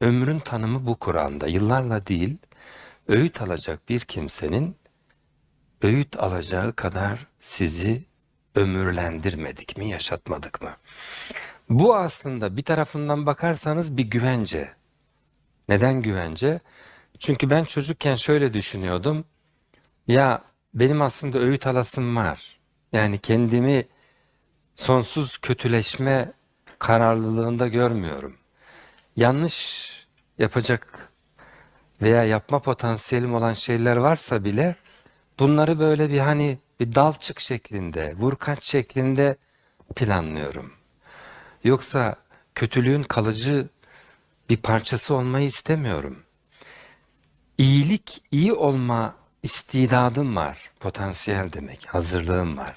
Ömrün tanımı bu Kur'an'da. Yıllarla değil, öğüt alacak bir kimsenin öğüt alacağı kadar sizi ömürlendirmedik mi, yaşatmadık mı? Bu aslında bir tarafından bakarsanız bir güvence. Neden güvence? Çünkü ben çocukken şöyle düşünüyordum. Ya benim aslında öğüt alasım var. Yani kendimi sonsuz kötüleşme kararlılığında görmüyorum. Yanlış yapacak veya yapma potansiyelim olan şeyler varsa bile bunları böyle bir hani bir dalçık şeklinde, vurkaç şeklinde planlıyorum. Yoksa kötülüğün kalıcı bir parçası olmayı istemiyorum. İyilik, iyi olma istidadım var. Potansiyel demek, hazırlığım var.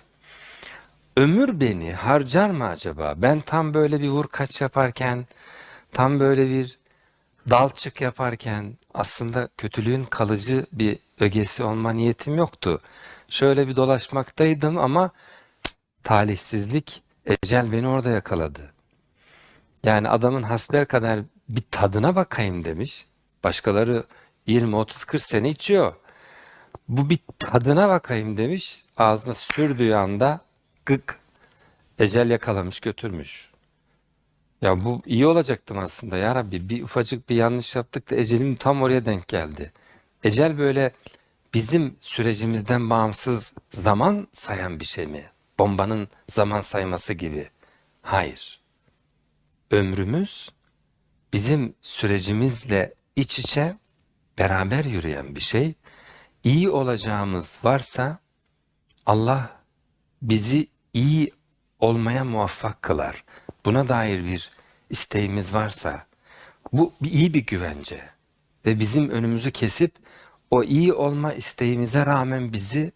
Ömür beni harcar mı acaba? Ben tam böyle bir vurkaç yaparken, tam böyle bir dalçık yaparken aslında kötülüğün kalıcı bir ögesi olma niyetim yoktu. Şöyle bir dolaşmaktaydım ama talihsizlik, ecel beni orada yakaladı. Yani adamın hasbel kadar bir tadına bakayım demiş. Başkaları 20, 30, 40 sene içiyor. Bu bir tadına bakayım demiş. Ağzına sürdüğü anda gık ecel yakalamış götürmüş. Ya bu iyi olacaktım aslında ya Rabbi. Bir ufacık bir yanlış yaptık da ecelim tam oraya denk geldi. Ecel böyle bizim sürecimizden bağımsız zaman sayan bir şey mi? Bombanın zaman sayması gibi. Hayır. Ömrümüz bizim sürecimizle iç içe beraber yürüyen bir şey. İyi olacağımız varsa Allah bizi iyi olmaya muvaffak kılar. Buna dair bir isteğimiz varsa bu iyi bir güvence ve bizim önümüzü kesip o iyi olma isteğimize rağmen bizi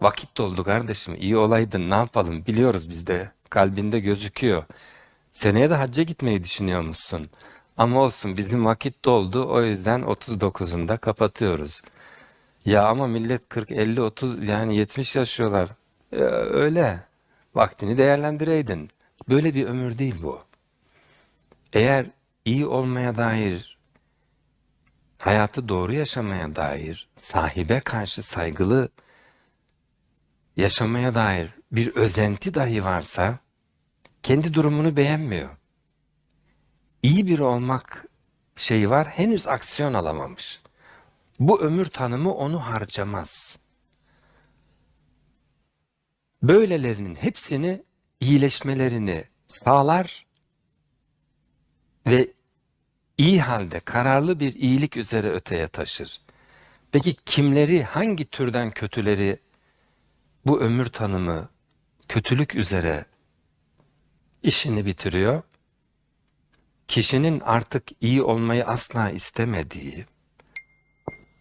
vakit doldu kardeşim iyi olaydın ne yapalım biliyoruz biz de kalbinde gözüküyor. Seneye de hacca gitmeyi düşünüyor musun? Ama olsun bizim vakit doldu o yüzden 39'unda kapatıyoruz. Ya ama millet 40, 50, 30 yani 70 yaşıyorlar. Ya öyle. Vaktini değerlendireydin. Böyle bir ömür değil bu. Eğer iyi olmaya dair, hayatı doğru yaşamaya dair, sahibe karşı saygılı yaşamaya dair bir özenti dahi varsa, kendi durumunu beğenmiyor. İyi biri olmak şeyi var, henüz aksiyon alamamış. Bu ömür tanımı onu harcamaz. Böylelerinin hepsini iyileşmelerini sağlar ve iyi halde kararlı bir iyilik üzere öteye taşır. Peki kimleri, hangi türden kötüleri bu ömür tanımı kötülük üzere işini bitiriyor? Kişinin artık iyi olmayı asla istemediği,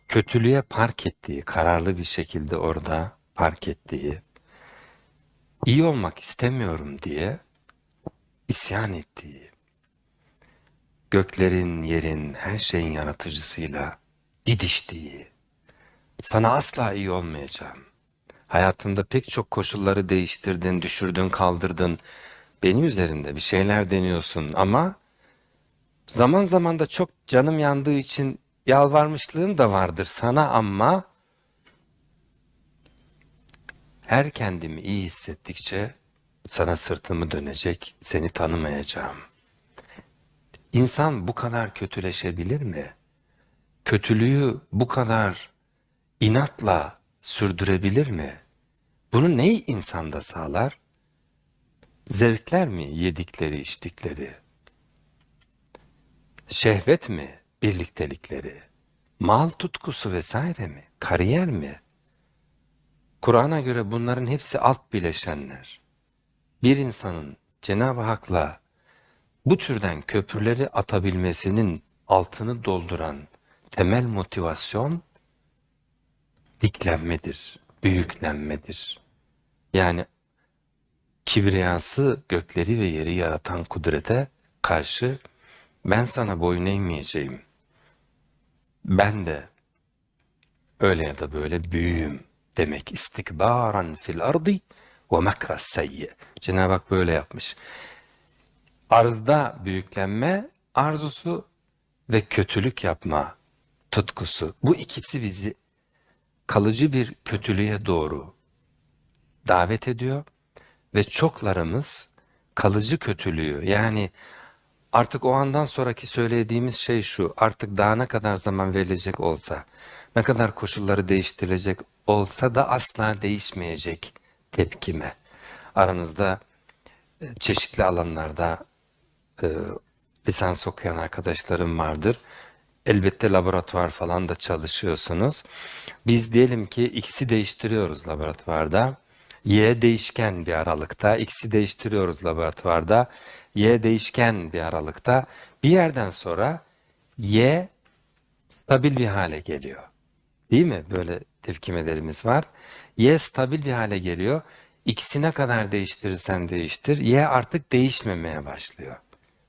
kötülüğe park ettiği, kararlı bir şekilde orada park ettiği, iyi olmak istemiyorum diye isyan ettiği, göklerin, yerin, her şeyin yaratıcısıyla didiştiği, sana asla iyi olmayacağım. Hayatımda pek çok koşulları değiştirdin, düşürdün, kaldırdın. Benim üzerinde bir şeyler deniyorsun ama zaman zaman da çok canım yandığı için yalvarmışlığım da vardır sana ama her kendimi iyi hissettikçe sana sırtımı dönecek, seni tanımayacağım. İnsan bu kadar kötüleşebilir mi? Kötülüğü bu kadar inatla sürdürebilir mi? Bunu neyi insanda sağlar? Zevkler mi yedikleri içtikleri? Şehvet mi birliktelikleri? Mal tutkusu vesaire mi? Kariyer mi? Kur'an'a göre bunların hepsi alt bileşenler. Bir insanın Cenab-ı Hak'la bu türden köprüleri atabilmesinin altını dolduran temel motivasyon diklenmedir, büyüklenmedir. Yani kibriyası gökleri ve yeri yaratan kudrete karşı ben sana boyun eğmeyeceğim. Ben de öyle ya da böyle büyüğüm demek istikbaran fil ardi ve mekras seyyi. Cenab-ı Hak böyle yapmış. Arzda büyüklenme, arzusu ve kötülük yapma tutkusu. Bu ikisi bizi kalıcı bir kötülüğe doğru davet ediyor ve çoklarımız kalıcı kötülüğü yani artık o andan sonraki söylediğimiz şey şu artık daha ne kadar zaman verilecek olsa ne kadar koşulları değiştirilecek olsa da asla değişmeyecek tepkime. Aranızda e, çeşitli alanlarda e, lisans okuyan arkadaşlarım vardır. Elbette laboratuvar falan da çalışıyorsunuz. Biz diyelim ki x'i değiştiriyoruz laboratuvarda. Y değişken bir aralıkta, x'i değiştiriyoruz laboratuvarda. Y değişken bir aralıkta. Bir yerden sonra Y stabil bir hale geliyor. Değil mi? Böyle tepkimelerimiz var. Y stabil bir hale geliyor. X'i ne kadar değiştirirsen değiştir, Y artık değişmemeye başlıyor.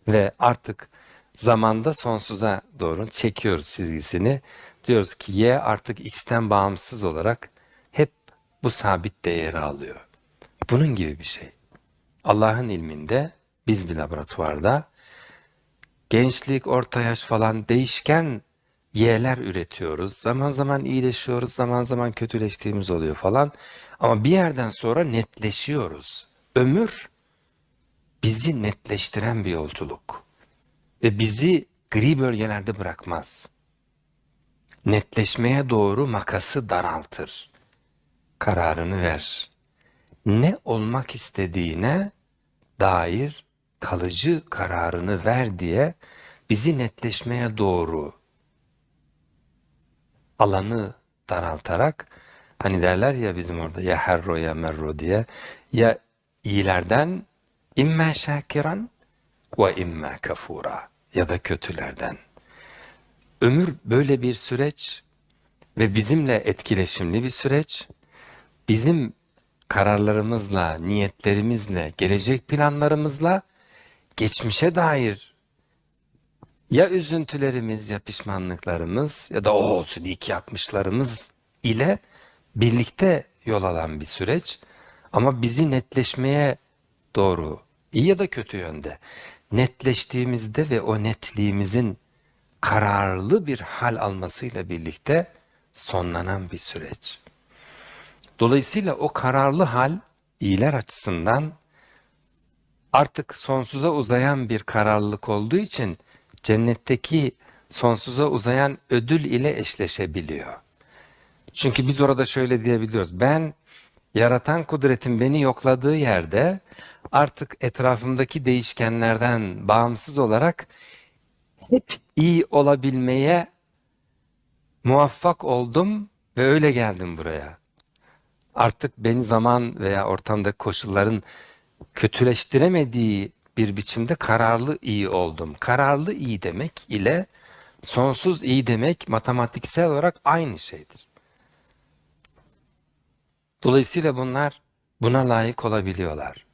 Ve artık zamanda sonsuza doğru çekiyoruz çizgisini. Diyoruz ki Y artık X'ten bağımsız olarak hep bu sabit değeri alıyor. Bunun gibi bir şey. Allah'ın ilminde biz bir laboratuvarda gençlik, orta yaş falan değişken Y'ler üretiyoruz. Zaman zaman iyileşiyoruz, zaman zaman kötüleştiğimiz oluyor falan. Ama bir yerden sonra netleşiyoruz. Ömür bizi netleştiren bir yolculuk. Ve bizi gri bölgelerde bırakmaz. Netleşmeye doğru makası daraltır. Kararını ver. Ne olmak istediğine dair kalıcı kararını ver diye bizi netleşmeye doğru alanı daraltarak hani derler ya bizim orada ya herro ya merro diye ya iyilerden imme şakiran ve imme kafura ya da kötülerden. Ömür böyle bir süreç ve bizimle etkileşimli bir süreç. Bizim kararlarımızla, niyetlerimizle, gelecek planlarımızla geçmişe dair ya üzüntülerimiz ya pişmanlıklarımız ya da o olsun iyi ki yapmışlarımız ile birlikte yol alan bir süreç. Ama bizi netleşmeye doğru iyi ya da kötü yönde netleştiğimizde ve o netliğimizin kararlı bir hal almasıyla birlikte sonlanan bir süreç. Dolayısıyla o kararlı hal iyiler açısından artık sonsuza uzayan bir kararlılık olduğu için cennetteki sonsuza uzayan ödül ile eşleşebiliyor. Çünkü biz orada şöyle diyebiliyoruz. Ben yaratan kudretin beni yokladığı yerde artık etrafımdaki değişkenlerden bağımsız olarak hep iyi olabilmeye muvaffak oldum ve öyle geldim buraya. Artık beni zaman veya ortamda koşulların kötüleştiremediği bir biçimde kararlı iyi oldum. Kararlı iyi demek ile sonsuz iyi demek matematiksel olarak aynı şeydir. Dolayısıyla bunlar buna layık olabiliyorlar.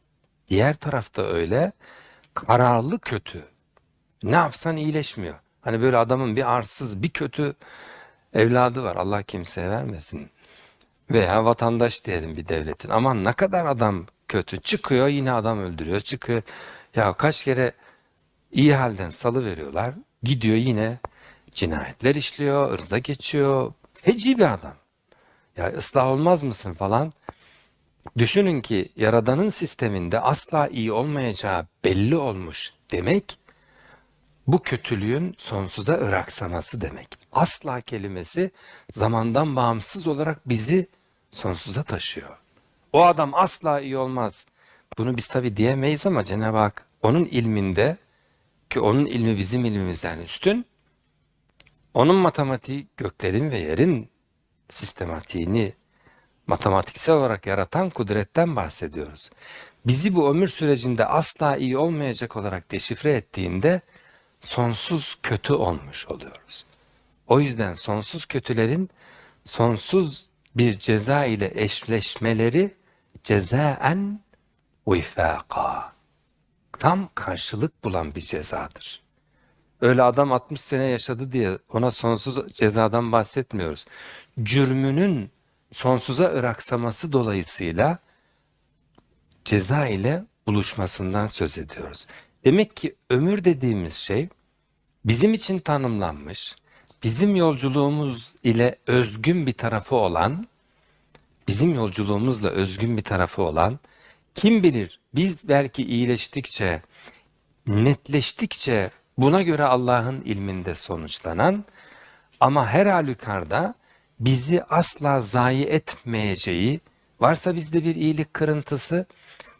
Diğer tarafta öyle kararlı kötü. Ne yapsan iyileşmiyor. Hani böyle adamın bir arsız, bir kötü evladı var. Allah kimseye vermesin. Veya vatandaş diyelim bir devletin. Aman ne kadar adam kötü. Çıkıyor yine adam öldürüyor. Çıkıyor. Ya kaç kere iyi halden salı veriyorlar. Gidiyor yine cinayetler işliyor, ırza geçiyor. Feci bir adam. Ya ıslah olmaz mısın falan. Düşünün ki Yaradan'ın sisteminde asla iyi olmayacağı belli olmuş demek bu kötülüğün sonsuza ıraksaması demek. Asla kelimesi zamandan bağımsız olarak bizi sonsuza taşıyor. O adam asla iyi olmaz. Bunu biz tabi diyemeyiz ama Cenab-ı Hak onun ilminde ki onun ilmi bizim ilmimizden üstün. Onun matematiği göklerin ve yerin sistematiğini matematiksel olarak yaratan kudretten bahsediyoruz. Bizi bu ömür sürecinde asla iyi olmayacak olarak deşifre ettiğinde sonsuz kötü olmuş oluyoruz. O yüzden sonsuz kötülerin sonsuz bir ceza ile eşleşmeleri cezaen vifaka. Tam karşılık bulan bir cezadır. Öyle adam 60 sene yaşadı diye ona sonsuz cezadan bahsetmiyoruz. Cürmünün sonsuza ıraksaması dolayısıyla ceza ile buluşmasından söz ediyoruz. Demek ki ömür dediğimiz şey bizim için tanımlanmış, bizim yolculuğumuz ile özgün bir tarafı olan, bizim yolculuğumuzla özgün bir tarafı olan, kim bilir biz belki iyileştikçe, netleştikçe buna göre Allah'ın ilminde sonuçlanan ama her halükarda bizi asla zayi etmeyeceği, varsa bizde bir iyilik kırıntısı,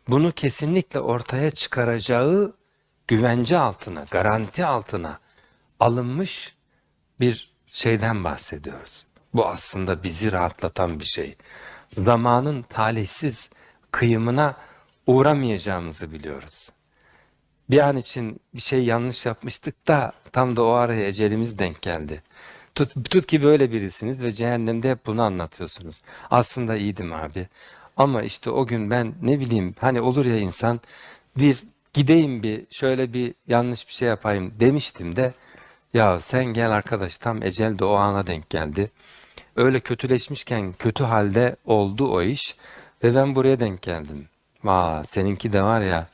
bunu kesinlikle ortaya çıkaracağı güvence altına, garanti altına alınmış bir şeyden bahsediyoruz. Bu aslında bizi rahatlatan bir şey. Zamanın talihsiz kıyımına uğramayacağımızı biliyoruz. Bir an için bir şey yanlış yapmıştık da tam da o araya ecelimiz denk geldi. Tut, tut ki böyle birisiniz ve cehennemde hep bunu anlatıyorsunuz. Aslında iyiydim abi. Ama işte o gün ben ne bileyim hani olur ya insan bir gideyim bir şöyle bir yanlış bir şey yapayım demiştim de ya sen gel arkadaş tam ecel de o ana denk geldi. Öyle kötüleşmişken kötü halde oldu o iş ve ben buraya denk geldim. Vaa seninki de var ya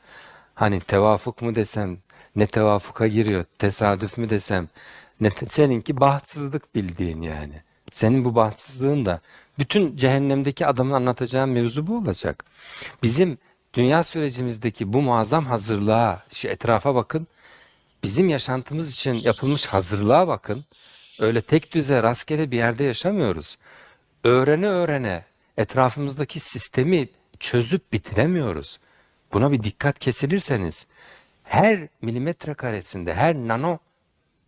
hani tevafuk mu desem ne tevafuka giriyor tesadüf mü desem ne te- seninki bahtsızlık bildiğin yani. Senin bu bahtsızlığın da bütün cehennemdeki adamın anlatacağı mevzu bu olacak. Bizim dünya sürecimizdeki bu muazzam hazırlığa, şu etrafa bakın. Bizim yaşantımız için yapılmış hazırlığa bakın. Öyle tek düze rastgele bir yerde yaşamıyoruz. Öğrene öğrene etrafımızdaki sistemi çözüp bitiremiyoruz. Buna bir dikkat kesilirseniz her milimetre karesinde, her nano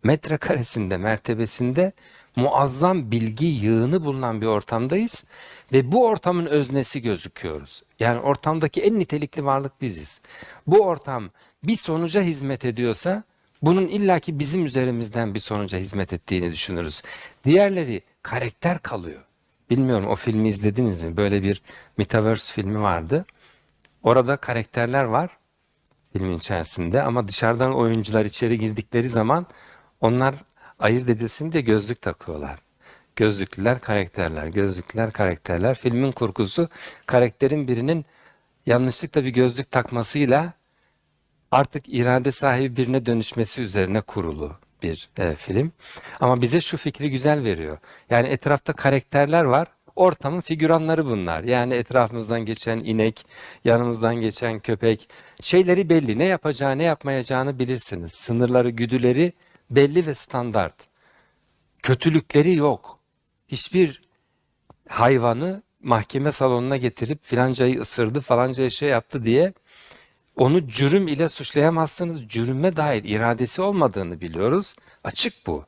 metre karesinde, mertebesinde muazzam bilgi yığını bulunan bir ortamdayız ve bu ortamın öznesi gözüküyoruz. Yani ortamdaki en nitelikli varlık biziz. Bu ortam bir sonuca hizmet ediyorsa bunun illaki bizim üzerimizden bir sonuca hizmet ettiğini düşünürüz. Diğerleri karakter kalıyor. Bilmiyorum o filmi izlediniz mi? Böyle bir Metaverse filmi vardı. Orada karakterler var filmin içerisinde ama dışarıdan oyuncular içeri girdikleri zaman onlar ayırt edilsin diye gözlük takıyorlar. Gözlüklüler karakterler, gözlüklüler karakterler. Filmin kurgusu karakterin birinin yanlışlıkla bir gözlük takmasıyla artık irade sahibi birine dönüşmesi üzerine kurulu bir e, film. Ama bize şu fikri güzel veriyor. Yani etrafta karakterler var. Ortamın figüranları bunlar. Yani etrafımızdan geçen inek, yanımızdan geçen köpek. Şeyleri belli. Ne yapacağı, ne yapmayacağını bilirsiniz. Sınırları, güdüleri belli ve standart. Kötülükleri yok. Hiçbir hayvanı mahkeme salonuna getirip filancayı ısırdı, falancaya şey yaptı diye onu cürüm ile suçlayamazsınız. Cürüme dair iradesi olmadığını biliyoruz. Açık bu.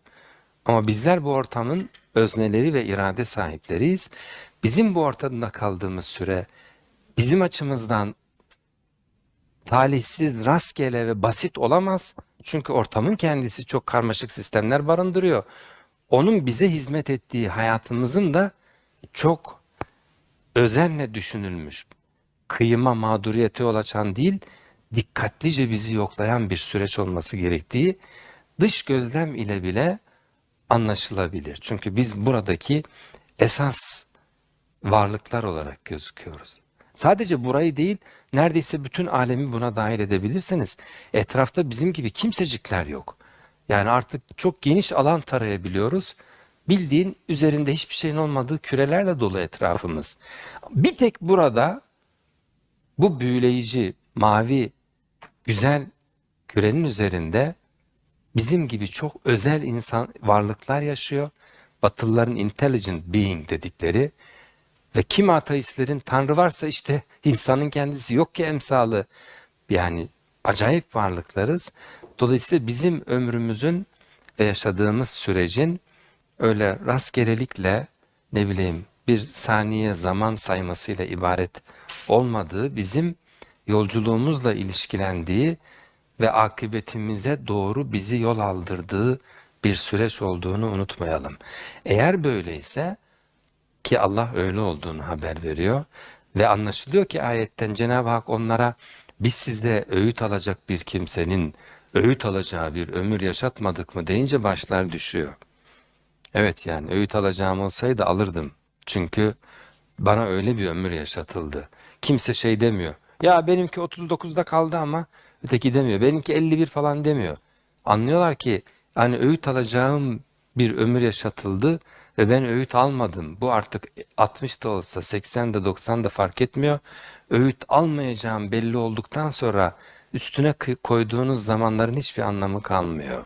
Ama bizler bu ortamın özneleri ve irade sahipleriyiz. Bizim bu ortamda kaldığımız süre bizim açımızdan talihsiz, rastgele ve basit olamaz. Çünkü ortamın kendisi çok karmaşık sistemler barındırıyor. Onun bize hizmet ettiği hayatımızın da çok özenle düşünülmüş, kıyıma mağduriyete yol açan değil, dikkatlice bizi yoklayan bir süreç olması gerektiği dış gözlem ile bile anlaşılabilir. Çünkü biz buradaki esas varlıklar olarak gözüküyoruz. Sadece burayı değil, neredeyse bütün alemi buna dahil edebilirseniz etrafta bizim gibi kimsecikler yok. Yani artık çok geniş alan tarayabiliyoruz. Bildiğin üzerinde hiçbir şeyin olmadığı kürelerle dolu etrafımız. Bir tek burada bu büyüleyici, mavi, güzel kürenin üzerinde bizim gibi çok özel insan varlıklar yaşıyor. Batılıların intelligent being dedikleri ve kim ateistlerin tanrı varsa işte insanın kendisi yok ki emsalı. Yani acayip varlıklarız. Dolayısıyla bizim ömrümüzün ve yaşadığımız sürecin öyle rastgelelikle ne bileyim bir saniye zaman saymasıyla ibaret olmadığı bizim yolculuğumuzla ilişkilendiği ve akıbetimize doğru bizi yol aldırdığı bir süreç olduğunu unutmayalım. Eğer böyleyse ki Allah öyle olduğunu haber veriyor ve anlaşılıyor ki ayetten Cenab-ı Hak onlara biz sizde öğüt alacak bir kimsenin öğüt alacağı bir ömür yaşatmadık mı deyince başlar düşüyor. Evet yani öğüt alacağım olsaydı alırdım. Çünkü bana öyle bir ömür yaşatıldı. Kimse şey demiyor. Ya benimki 39'da kaldı ama öteki demiyor. Benimki 51 falan demiyor. Anlıyorlar ki Hani öğüt alacağım bir ömür yaşatıldı ve ben öğüt almadım. Bu artık 60 da olsa 80 de 90 da fark etmiyor. Öğüt almayacağım belli olduktan sonra üstüne koyduğunuz zamanların hiçbir anlamı kalmıyor.